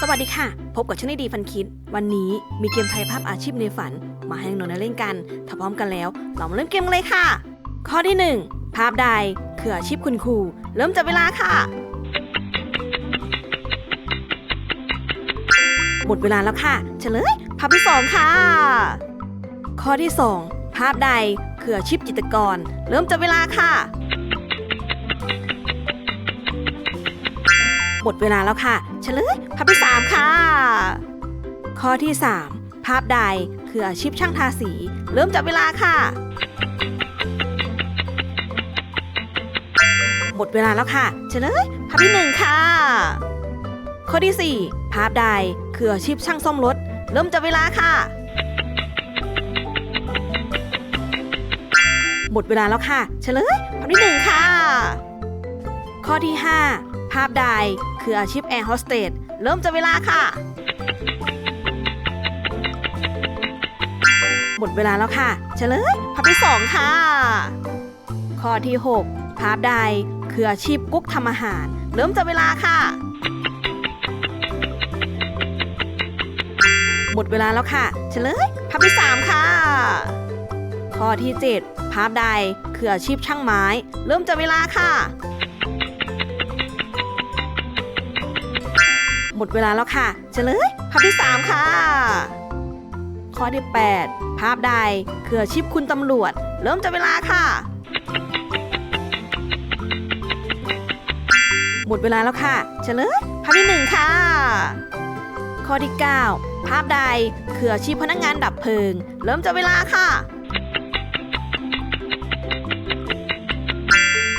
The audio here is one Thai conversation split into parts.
สวัสดีค่ะ พบกับช่องดีฟันคิด วันนี้มีเกมไทยภาพอาชีพในฝัน มาให้น้องๆเล่นกัน ถ้าพร้อมกันแล้ว เรามาเริ่มเกมกันเลยค่ะ ข้อที่ 1 ภาพใดคืออาชีพคุณครู เริ่มจับเวลาค่ะ หมดเวลาแล้วค่ะ เฉลย ภาพที่ 2 ค่ะ ข้อที่ 2 ภาพใดคืออาชีพจิตรกร เริ่มจับเวลาค่ะ หมดเวลาแล้วค่ะเฉลยภาพที่ 3 ค่ะ ข้อที่ 3 ภาพใดคืออาชีพช่างทาสี เริ่มจับเวลาค่ะ หมดเวลาแล้วค่ะเฉลยภาพที่ 1 ค่ะ ข้อที่ 4 ภาพใดคืออาชีพช่างซ่อมรถ เริ่มจับเวลาค่ะ หมดเวลาแล้วค่ะเฉลยภาพที่ 1 ค่ะข้อที่ 5าพใด คืออาชีพแอร์โฮสเตสเริ่มจับเวลาค่ะ หมดเวลาแล้วค่ะ เฉลยภาพที่ 2 ค่ะ ข้อที่ 6 ภาพใด คืออาชีพกุ๊กทำอาหาร เริ่มจับเวลาค่ะ หมดเวลาแล้วค่ะ เฉลยภาพที่ 3 ค่ะ ข้อที่ 7 ภาพใด คืออาชีพช่างไม้ เริ่มจับเวลาค่ะ หมดเวลาแล้วค่ะเฉลยภาพที่ 3 ค่ะ ข้อที่ 8 ภาพใดคืออาชีพคุณตำรวจ เริ่มจับเวลาค่ะ หมดเวลาแล้วค่ะเฉลยภาพที่ 1 ค่ะ ข้อที่ 9 ภาพใดคืออาชีพพนักงานดับเพลิง เริ่มจับเวลาค่ะ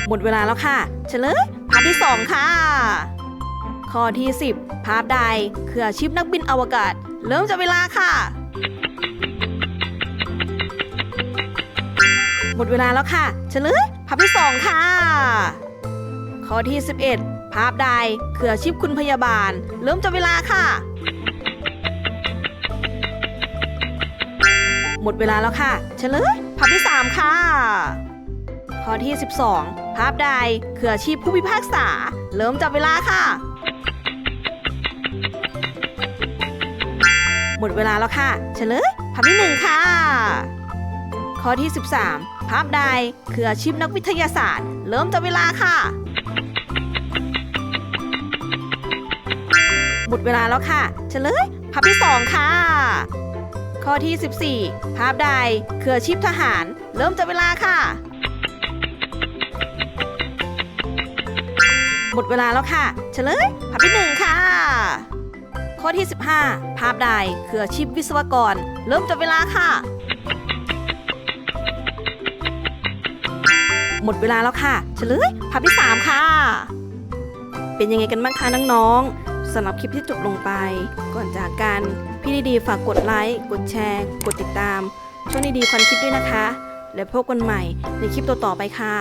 หมดเวลาแล้วค่ะ เฉลยภาพที่ 2 ค่ะ ข้อที่ 10 ภาพใดคืออาชีพนักบินอวกาศ เริ่มจากเวลาค่ะ หมดเวลาแล้วค่ะเฉลยภาพที่ 2 ค่ะ ข้อที่ 11 ภาพใดคืออาชีพคุณพยาบาล เริ่มจากเวลาค่ะ หมดเวลาแล้วค่ะเฉลยภาพที่ 3 ค่ะ ข้อที่ 12 ภาพใดคืออาชีพผู้พิพากษา เริ่มจับเวลาค่ะ หมดเวลาแล้วค่ะเฉลยภาพที่1ค่ะ ข้อที่ 13 ภาพใดคืออาชีพนักวิทยาศาสตร์ เริ่มจับเวลาค่ะ หมดเวลาแล้วค่ะเฉลยภาพที่ 2 ค่ะ ข้อที่ 14 ภาพใดคืออาชีพทหาร เริ่มจับเวลาค่ะหมดเวลาแล้วค่ะ เฉลยภาพที่1ค่ะ ข้อที่ 15 ภาพใดคืออาชีพวิศวกร เริ่มจับเวลาค่ะ หมดเวลาแล้วค่ะ เฉลยภาพที่ 3 ค่ะ เป็นยังไงกันบ้างคะน้องๆสำหรับคลิปที่จบลงไป ก่อนจากกัน พี่ดีๆฝากกดไลค์กดแชร์ กดติดตาม ช่องดีๆควันคิดด้วยนะคะ และพบกันใหม่ในคลิปต่อๆไปค่ะ